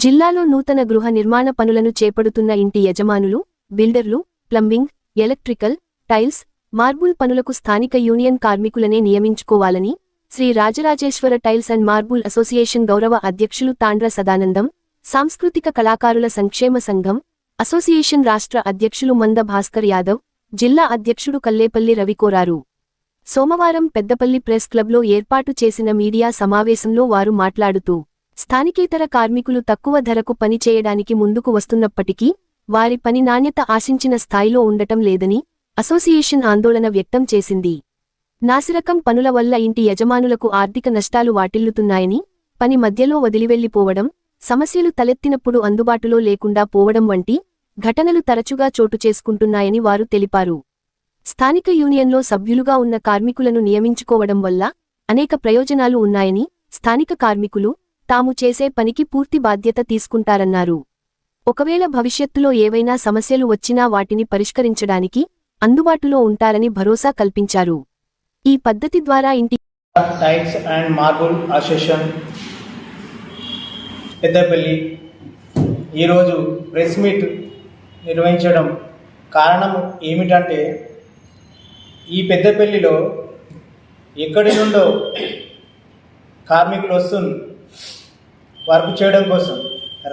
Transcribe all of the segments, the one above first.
జిల్లాలో నూతన గృహ నిర్మాణ పనులను చేపడుతున్న ఇంటి యజమానులు బిల్డర్లు ప్లంబింగ్ ఎలక్ట్రికల్ టైల్స్ మార్బుల్ పనులకు స్థానిక యూనియన్ కార్మికులనే నియమించుకోవాలని Shri Rajarajeshwara tiles and marble association గౌరవ అధ్యక్షులు తాండ్ర సదానందం సాంస్కృతిక కళాకారుల సంక్షేమ సంఘం అసోసియేషన్ రాష్ట్ర అధ్యక్షులు మంద భాస్కర్ యాదవ్ జిల్లా అధ్యక్షుడు కల్లేపల్లి రవి కోరారు. సోమవారం పెద్దపల్లి ప్రెస్ క్లబ్లో ఏర్పాటు చేసిన మీడియా సమావేశంలో వారు మాట్లాడుతూ స్థానికేతర కార్మికులు తక్కువ ధరకు పని చేయడానికి ముందుకు వస్తున్నప్పటికీ వారి పని నాణ్యత ఆశించిన స్థాయిలో ఉండటం లేదని అసోసియేషన్ ఆందోళన వ్యక్తం చేసింది. నాసిరకం పనుల వల్ల ఇంటి యజమానులకు ఆర్థిక నష్టాలు వాటిల్లుతున్నాయని పని మధ్యలో వదిలివెళ్ళిపోవడం సమస్యలు తలెత్తినప్పుడు అందుబాటులో లేకుండా పోవడం వంటి ఘటనలు తరచుగా చోటు చేసుకుంటున్నాయని వారు తెలిపారు. స్థానిక యూనియన్లో సభ్యులుగా ఉన్న కార్మికులను నియమించుకోవడం వల్ల అనేక ప్రయోజనాలు ఉన్నాయని స్థానిక కార్మికులు తాము చేసే పనికి పూర్తి బాధ్యత తీసుకుంటారన్నారు. ఒకవేళ భవిష్యత్తులో ఏవైనా సమస్యలు వచ్చినా వాటిని పరిష్కరించడానికి అందుబాటులో ఉంటారని భరోసా కల్పించారు. ఈ పద్ధతి ద్వారా ఇంటి tiles and marble association Peddapalli ఈరోజు ప్రెస్ మీట్ నిర్వహించడం కారణం ఏమిటంటే ఈ పెద్దపల్లిలో ఎక్కడి నుండో కార్మికులు వస్తున్నారు. వర్క్ చేయడం కోసం.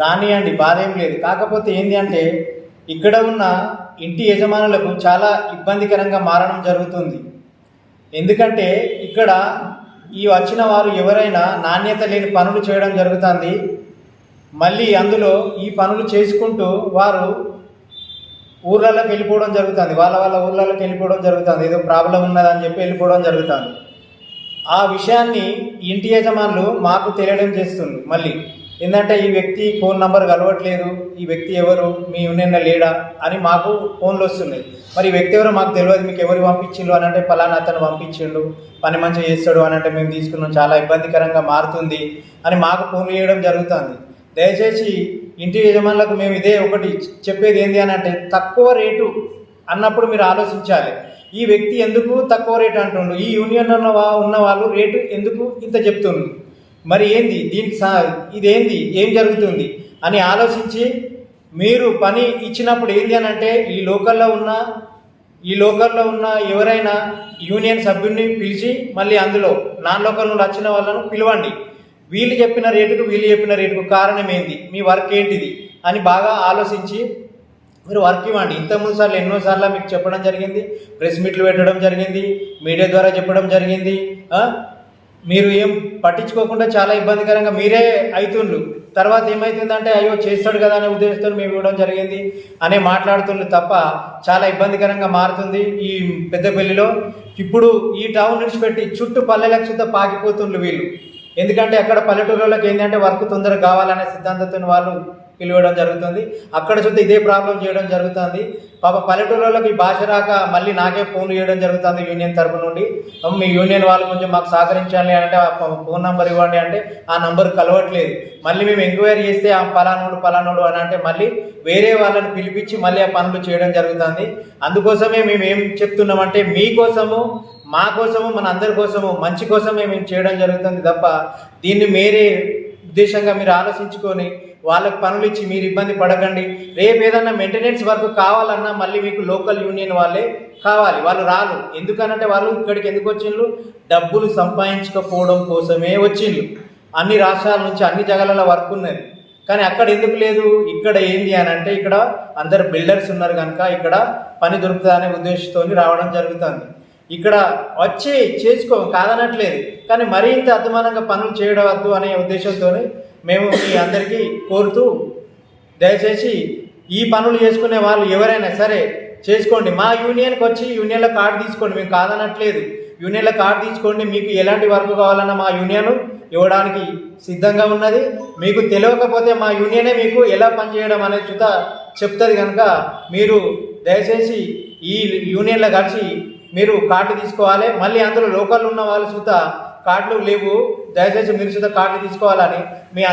రానియండి బాధ ఏం లేదు. కాకపోతే ఏంటి అంటే ఇక్కడ ఉన్న ఇంటి యజమానులకు చాలా ఇబ్బందికరంగా మారడం జరుగుతుంది. ఎందుకంటే ఇక్కడ ఈ వచ్చిన వారు ఎవరైనా నాణ్యత లేని పనులు చేయడం జరుగుతుంది. మళ్ళీ అందులో ఈ పనులు చేసుకుంటూ వారు ఊర్లలోకి వెళ్ళిపోవడం జరుగుతుంది. వాళ్ళ వాళ్ళ ఊర్లలోకి వెళ్ళిపోవడం జరుగుతుంది. ఏదో ప్రాబ్లం ఉన్నదని చెప్పి వెళ్ళిపోవడం జరుగుతుంది. ఆ విషయాన్ని ఇంటి యజమానులు మాకు తెలియడం చేస్తుంది. మళ్ళీ ఏంటంటే ఈ వ్యక్తి ఫోన్ నంబర్ కలవట్లేదు ఈ వ్యక్తి ఎవరు మీ యూనియన్లో లేడా? అని మాకు ఫోన్లు వస్తున్నాయి. మరి ఈ వ్యక్తి ఎవరో మాకు తెలియదు మీకు ఎవరు పంపించిండు అని అంటే పలానా అతను పంపించిండు పని మంచిగా చేస్తాడు అని అంటే మేము తీసుకున్నాం చాలా ఇబ్బందికరంగా మారుతుంది అని మాకు ఫోన్లు చేయడం జరుగుతుంది. దయచేసి ఇంటి యజమానులకు మేము ఇదే ఒకటి చెప్పేది ఏంటి అని అంటే తక్కువ రేటు అన్నప్పుడు మీరు ఆలోచించాలి. ఈ వ్యక్తి ఎందుకు తక్కువ రేటు అంటుండు? ఈ యూనియన్లో ఉన్న వాళ్ళు రేటు ఎందుకు ఇంత చెప్తుండ్రు మరి ఏంది? దీనికి సా ఇదేంది? ఏం జరుగుతుంది? అని ఆలోచించి మీరు పని ఇచ్చినప్పుడు ఏంది అని అంటే ఈ లోకల్లో ఉన్న ఈ లోకల్లో ఉన్న ఎవరైనా యూనియన్ సభ్యుడిని పిలిచి మళ్ళీ అందులో నాన్ లోకల్ నుండి వచ్చిన వాళ్ళను పిలవండి. వీళ్ళు చెప్పిన రేటుకు వీళ్ళు చెప్పిన రేటుకు కారణం ఏంది? మీ వర్క్ ఏంటిది? అని బాగా ఆలోచించి మీరు వర్క్ ఇవ్వండి. ఇంతకుముందు సార్లు ఎన్నోసార్లు మీకు చెప్పడం జరిగింది. ప్రెస్ మీట్లు పెట్టడం జరిగింది. మీడియా ద్వారా చెప్పడం జరిగింది. మీరు ఏం పట్టించుకోకుండా చాలా ఇబ్బందికరంగా మీరే అవుతుండ్రు తర్వాత ఏమవుతుందంటే అయ్యో చేస్తాడు కదా అనే ఉద్దేశంతో మేము ఇవ్వడం జరిగింది అనే మాట్లాడుతుండ్రు తప్ప చాలా ఇబ్బందికరంగా మారుతుంది ఈ పెద్దపల్లిలో. ఇప్పుడు ఈ టౌన్ విడిచిపెట్టి చుట్టూ పల్లెలకు సుద్ధా పాకిపోతుండ్రు వీళ్ళు. ఎందుకంటే అక్కడ పల్లెటూరులోకి ఏంటంటే వర్క్ తొందరగా కావాలనే సిద్ధాంతంతో వాళ్ళు పిలవడం జరుగుతుంది. అక్కడ చూస్తే ఇదే ప్రాబ్లం చేయడం జరుగుతుంది. పాప పల్లెటూరులోకి భాష రాక మళ్ళీ నాకే ఫోన్ చేయడం జరుగుతుంది యూనియన్ తరపు నుండి. మీ యూనియన్ వాళ్ళు కొంచెం మాకు సహకరించాలి అంటే ఆ ఫోన్ నెంబర్ ఇవ్వండి అంటే ఆ నంబర్ కలవట్లేదు. మళ్ళీ మేము ఎంక్వైరీ చేస్తే ఆ పలానోడు పలానోడు అని అంటే మళ్ళీ వేరే వాళ్ళని పిలిపించి మళ్ళీ ఆ పనులు చేయడం జరుగుతుంది. అందుకోసమే మేము ఏం చెప్తున్నామంటే మీకోసము మా కోసము మన అందరి కోసము మంచి కోసమే మేము చేయడం జరుగుతుంది తప్ప దీన్ని మీరే ఉద్దేశంగా మీరు ఆలోచించుకొని వాళ్ళకి పనులు ఇచ్చి మీరు ఇబ్బంది పడకండి. రేపు ఏదన్నా మెయింటెనెన్స్ వర్క్ కావాలన్నా మళ్ళీ మీకు లోకల్ యూనియన్ వాళ్ళే కావాలి. వాళ్ళు రారు. ఎందుకనంటే వాళ్ళు ఇక్కడికి ఎందుకు వచ్చిండ్రు? డబ్బులు సంపాదించకపోవడం కోసమే వచ్చిండ్రు. అన్ని రాష్ట్రాల నుంచి అన్ని జగాలలో వర్క్ ఉన్నది. కానీ అక్కడ ఎందుకు లేదు? ఇక్కడ ఏంది అని అంటే ఇక్కడ అందరు బిల్డర్స్ ఉన్నారు కనుక ఇక్కడ పని దొరుకుతుందనే ఉద్దేశంతో రావడం జరుగుతుంది. ఇక్కడ వచ్చి చేసుకో కాదనట్లేదు. కానీ మరింత ఇంత అధ్వానంగా పనులు చేయడం వద్దు అనే ఉద్దేశంతో మేము మీ అందరికీ కోరుతూ దయచేసి ఈ పనులు చేసుకునే వాళ్ళు ఎవరైనా సరే చేసుకోండి. మా యూనియన్కి వచ్చి యూనియన్లో కార్డు తీసుకోండి. మేము కాదనట్లేదు. యూనియన్లో కార్డు తీసుకోండి. మీకు ఎలాంటి వర్క్ కావాలన్నా మా యూనియన్ ఇవ్వడానికి సిద్ధంగా ఉన్నది. మీకు తెలియకపోతే మా యూనియనే మీకు ఎలా పనిచేయడం అనేది చూత చెప్తుంది కనుక మీరు దయచేసి ఈ యూనియన్లో కలిసి మీరు కార్డు తీసుకోవాలి. మళ్ళీ అందులో లోకల్ ఉన్న వాళ్ళు సుత కార్డులు లేవు. దయచేసి మీరు సుత కార్డు తీసుకోవాలని మీ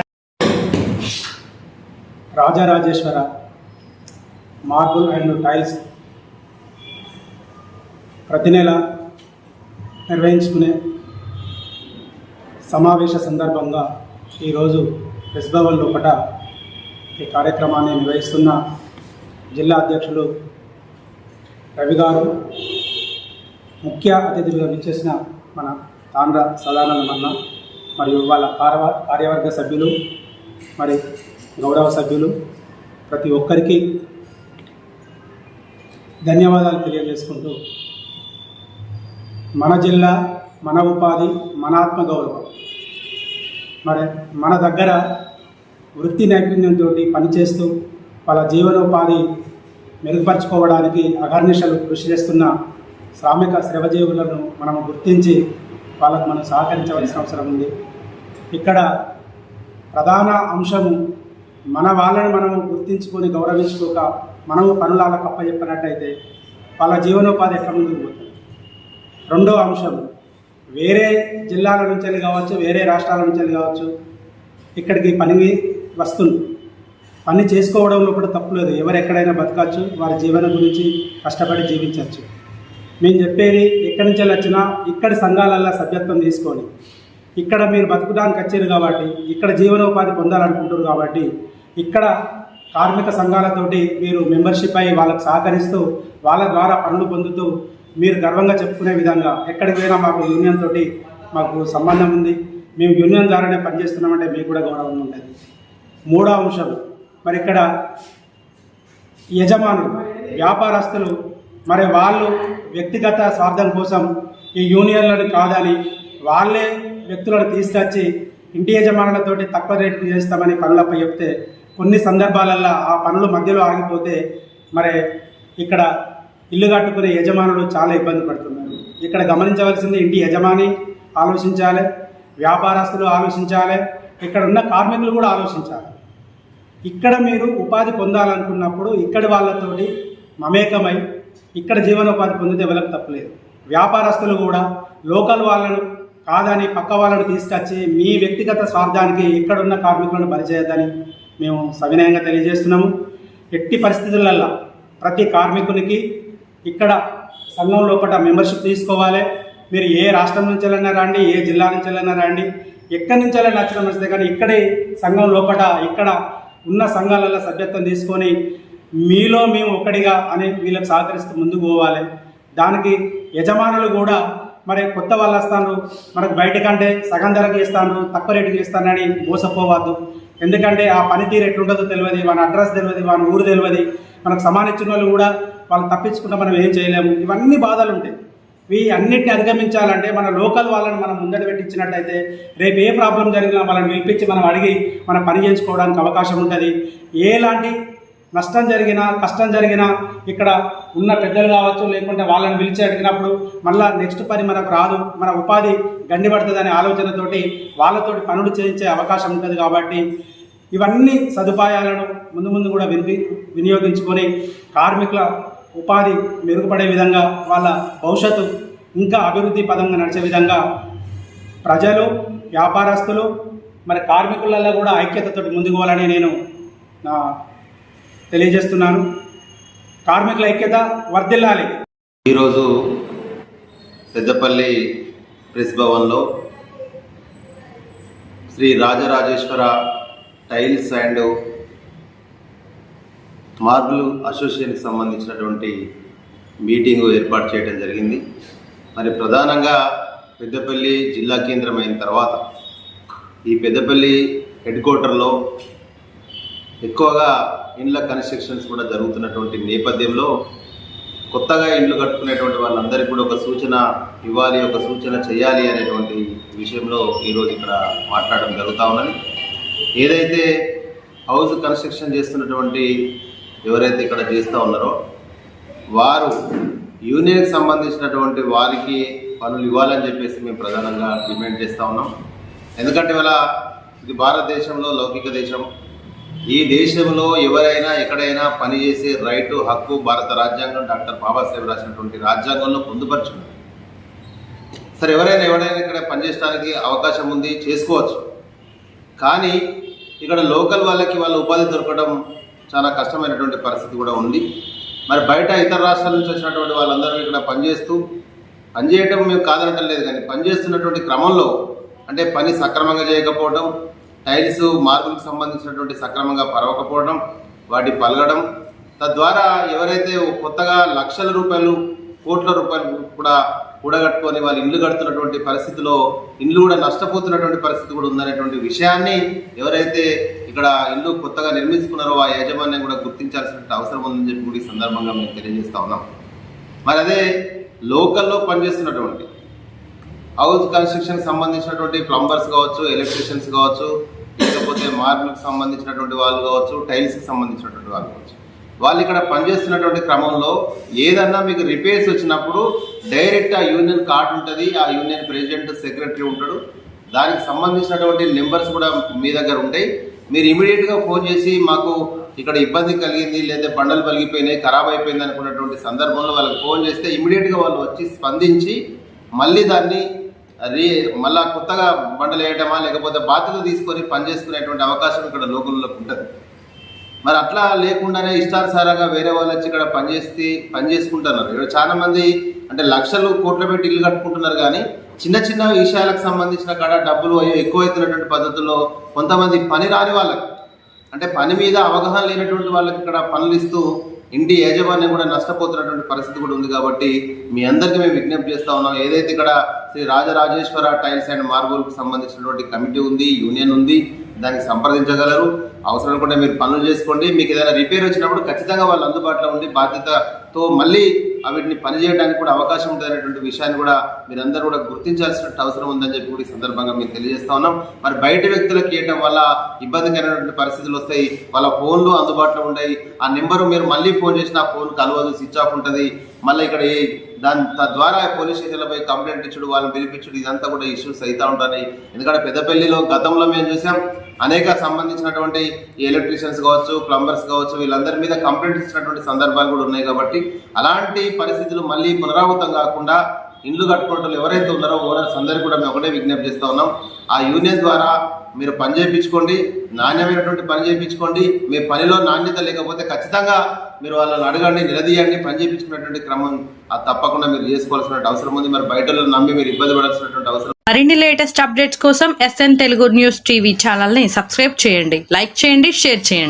రాజరాజేశ్వర మార్బుల్ అండ్ టైల్స్ ప్రతి నెల నిర్వహించుకునే సమావేశ సందర్భంగా ఈరోజు ప్రెస్ భవన్ లోపల ఈ కార్యక్రమాన్ని నిర్వహిస్తున్న జిల్లా అధ్యక్షులు రవి గారు ముఖ్య అతిథులుగా విచ్చేసిన మన తాండ్ర సదానందమన్న మరియు వాళ్ళ కార్యవర్గ సభ్యులు మరి గౌరవ సభ్యులు ప్రతి ఒక్కరికి ధన్యవాదాలు తెలియజేసుకుంటూ మన జిల్లా మన ఉపాధి మన ఆత్మగౌరవం. మరి మన దగ్గర వృత్తి నైపుణ్యంతో పనిచేస్తూ వాళ్ళ జీవనోపాధి మెరుగుపరుచుకోవడానికి అహర్నిశలు కృషి చేస్తున్న శ్రామిక శ్రమజీవులను మనం గుర్తించి వాళ్ళకు మనం సహకరించవలసిన అవసరం ఉంది. ఇక్కడ ప్రధాన అంశము మన వాళ్ళని మనము గుర్తించుకొని గౌరవించుకోక మనము పనులాలకు అప్పచెప్పినట్టయితే వాళ్ళ జీవనోపాధి ఎట్లా ముందుకు పోతుంది? రెండో అంశం వేరే జిల్లాల నుంచి వెళ్ళి కావచ్చు వేరే రాష్ట్రాల నుంచి వెళ్ళి కావచ్చు ఇక్కడికి పని వస్తుంది. పని చేసుకోవడంలో కూడా తప్పులేదు ఎవరు ఎక్కడైనా బతకచ్చు వారి జీవనం గురించి కష్టపడి జీవించవచ్చు. మేము చెప్పేది ఎక్కడి నుంచి వచ్చినా ఇక్కడ సంఘాలల్లో సభ్యత్వం తీసుకొని ఇక్కడ మీరు బతకడానికి వచ్చారు కాబట్టి ఇక్కడ జీవనోపాధి పొందాలనుకుంటున్నారు కాబట్టి ఇక్కడ కార్మిక సంఘాలతోటి మీరు మెంబర్షిప్ అయ్యి వాళ్ళకు సహకరిస్తూ వాళ్ళ ద్వారా పనులు పొందుతూ మీరు గర్వంగా చెప్పుకునే విధంగా ఎక్కడికి పోయినా మాకు యూనియన్ తోటి మాకు సంబంధం ఉంది. మేము యూనియన్ ద్వారానే పనిచేస్తున్నామంటే మీకు కూడా గౌరవం ఉంటుంది. మూడో అంశం మరి ఇక్కడ యజమానులు వ్యాపారస్తులు మరి వాళ్ళు వ్యక్తిగత స్వార్థం కోసం ఈ యూనియన్లను కాదని వాళ్ళే వ్యక్తులను తీసుకొచ్చి ఇంటి యజమానులతోటి తక్కువ రేటు చేస్తామని పనులపై చెప్తే కొన్ని సందర్భాలల్లో ఆ పనులు మధ్యలో ఆగిపోతే మరి ఇక్కడ ఇల్లు కట్టుకునే యజమానులు చాలా ఇబ్బంది పడుతున్నారు. ఇక్కడ గమనించవలసింది ఇంటి యజమాని ఆలోచించాలి వ్యాపారస్తులు ఆలోచించాలి ఇక్కడ ఉన్న కార్మికులు కూడా ఆలోచించాలి. ఇక్కడ మీరు ఉపాధి పొందాలనుకున్నప్పుడు ఇక్కడి వాళ్ళతోటి మమేకమై ఇక్కడ జీవనోపాధి పొందితే వాళ్ళకి తప్పలేదు. వ్యాపారస్తులు కూడా లోకల్ వాళ్ళను కాదని పక్క వాళ్ళను తీసుకొచ్చి మీ వ్యక్తిగత స్వార్థానికి ఇక్కడున్న కార్మికులను పరిచేయద్దని మేము సవినయంగా తెలియజేస్తున్నాము. ఎట్టి పరిస్థితులల్లో ప్రతి కార్మికునికి ఇక్కడ సంఘం లోపల మెంబర్షిప్ తీసుకోవాలి. మీరు ఏ రాష్ట్రం నుంచి వెళ్ళినా రండి ఏ జిల్లా నుంచి వెళ్ళినా రండి ఎక్కడి నుంచి వెళ్ళినా నచ్చిన మంచిదే కానీ ఇక్కడే సంఘం లోపల ఇక్కడ ఉన్న సంఘాలలో సభ్యత్వం తీసుకొని మీలో మేము ఒక్కడిగా అని వీళ్ళకి సహకరిస్తూ ముందుకు పోవాలి. దానికి యజమానులు కూడా మరి కొత్త వాళ్ళు వస్తాను మనకు బయట కంటే సగం ధరకు ఇస్తాను తక్కువ రేటుకి ఇస్తానని మోసపోవద్దు. ఎందుకంటే ఆ పనితీరు ఎట్లుంటుందో తెలియదు మన అడ్రస్ తెలియదు మన ఊరు తెలియదు మనకు సమానిచ్చిన వాళ్ళు కూడా వాళ్ళు తప్పించుకుంటే మనం ఏం చేయలేము. ఇవన్నీ బాధలు ఉంటాయి. ఇవి అన్నిటిని అధిగమించాలంటే మన లోకల్ వాళ్ళని మనం ముందట పెట్టించినట్టయితే రేపు ఏ ప్రాబ్లం జరిగినా వాళ్ళని పిలిపించి మనం అడిగి మనం పని చేయించుకోవడానికి అవకాశం ఉంటుంది. ఎలాంటి నష్టం జరిగినా కష్టం జరిగినా ఇక్కడ ఉన్న పెద్దలు కావచ్చు లేకుంటే వాళ్ళని పిలిచి అడిగినప్పుడు మళ్ళా నెక్స్ట్ పని మనకు రాదు మన ఉపాధి గండిపడుతుందనే ఆలోచనతోటి వాళ్ళతోటి పనులు చేయించే అవకాశం ఉంటుంది కాబట్టి ఇవన్నీ సదుపాయాలను ముందు ముందు కూడా విని వినియోగించుకొని కార్మికుల ఉపాధి మెరుగుపడే విధంగా వాళ్ళ భవిష్యత్తు ఇంకా అభివృద్ధి పదంగా నడిచే విధంగా ప్రజలు వ్యాపారస్తులు మరి కార్మికులలో కూడా ఐక్యతతో ముందుకు పోవాలని నేను నా తెలియజేస్తున్నాను. కార్మికుల ఐక్యత వర్ధిల్లాలి. ఈరోజు పెద్దపల్లి ప్రెస్ భవన్లో Sri Rajarajeshwara tiles and marble అసోసియేషన్కి సంబంధించినటువంటి మీటింగు ఏర్పాటు చేయడం జరిగింది. మరి ప్రధానంగా పెద్దపల్లి జిల్లా కేంద్రం అయిన తర్వాత ఈ పెద్దపల్లి హెడ్ క్వార్టర్లో ఎక్కువగా ఇండ్ల కన్స్ట్రక్షన్స్ కూడా జరుగుతున్నటువంటి నేపథ్యంలో కొత్తగా ఇండ్లు కట్టుకునేటువంటి వాళ్ళందరికీ కూడా ఒక సూచన ఇవ్వాలి ఒక సూచన చేయాలి అనేటువంటి విషయంలో ఈరోజు ఇక్కడ మాట్లాడడం జరుగుతూ ఉన్నది. ఏదైతే హౌస్ కన్స్ట్రక్షన్ చేస్తున్నటువంటి ఎవరైతే ఇక్కడ చేస్తూ ఉన్నారో వారు యూనియన్కి సంబంధించినటువంటి వారికి పనులు ఇవ్వాలని చెప్పేసి మేము ప్రధానంగా డిమాండ్ చేస్తూ ఉన్నాం. ఎందుకంటే ఇవాళ ఇది భారతదేశంలో లౌకిక దేశం. ఈ దేశంలో ఎవరైనా ఎక్కడైనా పనిచేసే రైటు హక్కు భారత రాజ్యాంగం డాక్టర్ బాబాసాహెబ్ రాసినటువంటి రాజ్యాంగంలో పొందుపరచుంది సరే ఎవరైనా ఎవరైనా ఇక్కడ పనిచేయడానికి అవకాశం ఉంది చేసుకోవచ్చు. కానీ ఇక్కడ లోకల్ వాళ్ళకి వాళ్ళ ఉపాధి దొరకడం చాలా కష్టమైనటువంటి పరిస్థితి కూడా ఉంది. మరి బయట ఇతర రాష్ట్రాల నుంచి వచ్చినటువంటి వాళ్ళందరూ ఇక్కడ పనిచేస్తూ పనిచేయటం మేము కాదనటం లేదు కానీ పనిచేస్తున్నటువంటి క్రమంలో అంటే పని సక్రమంగా చేయకపోవడం టైల్స్ మార్బుల్కి సంబంధించినటువంటి సక్రమంగా పరవకపోవడం వాటి పలగడం తద్వారా ఎవరైతే కొత్తగా లక్షల రూపాయలు కోట్ల రూపాయలు కూడా కూడగట్టుకొని వాళ్ళు ఇల్లు కడుతున్నటువంటి పరిస్థితిలో ఇల్లు కూడా నష్టపోతున్నటువంటి పరిస్థితి కూడా ఉందనేటువంటి విషయాన్ని ఎవరైతే ఇక్కడ ఇల్లు కొత్తగా నిర్మించుకున్నారో ఆ యాజమాన్యం కూడా గుర్తించాల్సిన అవసరం ఉందని చెప్పి కూడా ఈ సందర్భంగా మేము తెలియజేస్తా ఉన్నాం. మరి అదే లోకల్లో పనిచేస్తున్నటువంటి హౌస్ కన్స్ట్రక్షన్ సంబంధించినటువంటి ప్లంబర్స్ కావచ్చు ఎలక్ట్రీషియన్స్ కావచ్చు లేకపోతే మార్బుల్కి సంబంధించినటువంటి వాళ్ళు కావచ్చు టైల్స్కి సంబంధించినటువంటి వాళ్ళు కావచ్చు. వాళ్ళు ఇక్కడ పనిచేస్తున్నటువంటి క్రమంలో ఏదన్నా మీకు రిపేర్స్ వచ్చినప్పుడు డైరెక్ట్ ఆ యూనియన్ కార్డు ఉంటుంది ఆ యూనియన్ ప్రెసిడెంట్ సెక్రటరీ ఉంటాడు. దానికి సంబంధించినటువంటి నెంబర్స్ కూడా మీ దగ్గర ఉంటాయి. మీరు ఇమీడియట్గా ఫోన్ చేసి మాకు ఇక్కడ ఇబ్బంది కలిగింది లేదా బండలు పలిగిపోయినాయి ఖరాబ్ అయిపోయింది అనుకున్నటువంటి సందర్భంలో వాళ్ళకి ఫోన్ చేస్తే ఇమీడియట్గా వాళ్ళు వచ్చి స్పందించి మళ్ళీ దాన్ని రీ మళ్ళా కొత్తగా బండలు వేయటమా లేకపోతే బాధ్యత తీసుకొని పనిచేసుకునేటువంటి అవకాశం ఇక్కడ లోకల్లోకి ఉంటుంది. మరి అట్లా లేకుండానే ఇష్టానుసారంగా వేరే వాళ్ళు వచ్చి ఇక్కడ పనిచేస్తే పని చేసుకుంటున్నారు. ఇక్కడ చాలామంది అంటే లక్షలు కోట్ల పెట్టి ఇల్లు కట్టుకుంటున్నారు కానీ చిన్న చిన్న విషయాలకు సంబంధించిన కాడ డబ్బులు అయ్యో ఎక్కువైతున్నటువంటి పద్ధతుల్లో కొంతమంది పని రాని వాళ్ళకి అంటే పని మీద అవగాహన లేనటువంటి వాళ్ళకి ఇక్కడ పనులు ఇస్తూ ఇంటి యాజమాన్యం కూడా నష్టపోతున్నటువంటి పరిస్థితి కూడా ఉంది కాబట్టి మీ అందరికీ మేము విజ్ఞప్తి చేస్తా ఉన్నాం. ఏదైతే ఇక్కడ శ్రీ రాజరాజేశ్వర టైల్స్ అండ్ మార్బుల్కి సంబంధించినటువంటి కమిటీ ఉంది యూనియన్ ఉంది దానికి సంప్రదించగలరు. అవసరం అనుకుంటే మీరు పనులు చేసుకోండి. మీకు ఏదైనా రిపేర్ వచ్చినప్పుడు ఖచ్చితంగా వాళ్ళు అందుబాటులో ఉండి బాధ్యతతో మళ్ళీ వీటిని పనిచేయడానికి కూడా అవకాశం ఉంటుంది విషయాన్ని కూడా మీరందరూ కూడా గుర్తించాల్సిన అవసరం ఉందని చెప్పి కూడా ఈ సందర్భంగా మేము తెలియజేస్తా ఉన్నాం. మరి బయట వ్యక్తులకు ఇవ్వడం వల్ల ఇబ్బందికరమైనటువంటి పరిస్థితులు వస్తాయి. వాళ్ళ ఫోన్లు అందుబాటులో ఉంటాయి ఆ నెంబరు మీరు మళ్ళీ ఫోన్ చేసినా ఫోన్ కలవదు స్విచ్ ఆఫ్ ఉంటుంది. మళ్ళీ ఇక్కడ ఏ- దాని తద్వారా పోలీస్ స్టేషన్లపై కంప్లైంట్ ఇచ్చుడు వాళ్ళని పిలిపించుడు ఇదంతా కూడా ఇష్యూస్ అవుతూ ఉంటాయి. ఎందుకంటే పెద్దపల్లిలో గతంలో మేము చూసాం అనేక సంబంధించినటువంటి ఎలక్ట్రీషియన్స్ కావచ్చు ప్లంబర్స్ కావచ్చు వీళ్ళందరి మీద కంప్లైంట్ ఇచ్చినటువంటి సందర్భాలు కూడా ఉన్నాయి కాబట్టి అలాంటి పరిస్థితులు మళ్ళీ పునరావృతం కాకుండా ఇండ్లు కట్టుకోవటం ఎవరైతే ఉన్నారో ఓనర్స్ అందరికీ కూడా మేము ఒకటే విజ్ఞప్తి చేస్తూ ఉన్నాం. ఆ యూనియన్ ద్వారా మీరు పని చేయించుకోండి నాణ్యమైనటువంటి పని చేయించుకోండి మీ పనిలో నాణ్యత లేకపోతే ఖచ్చితంగా మీరు వాళ్ళని అడగండి నిలదీయండి పని చేయించుకునేటువంటి క్రమం అది తప్పకుండా మీరు చేసుకోవాల్సిన అవసరం ఉంది. మరి బయట నమ్మి మీరు ఇబ్బంది పడాల్సినటువంటి అవసరం మరిన్ని లేటెస్ట్ అప్డేట్స్ కోసం ఎస్ఎన్ తెలుగు న్యూస్ టీవీ ఛానల్ని సబ్స్క్రైబ్ చేయండి లైక్ చేయండి షేర్ చేయండి.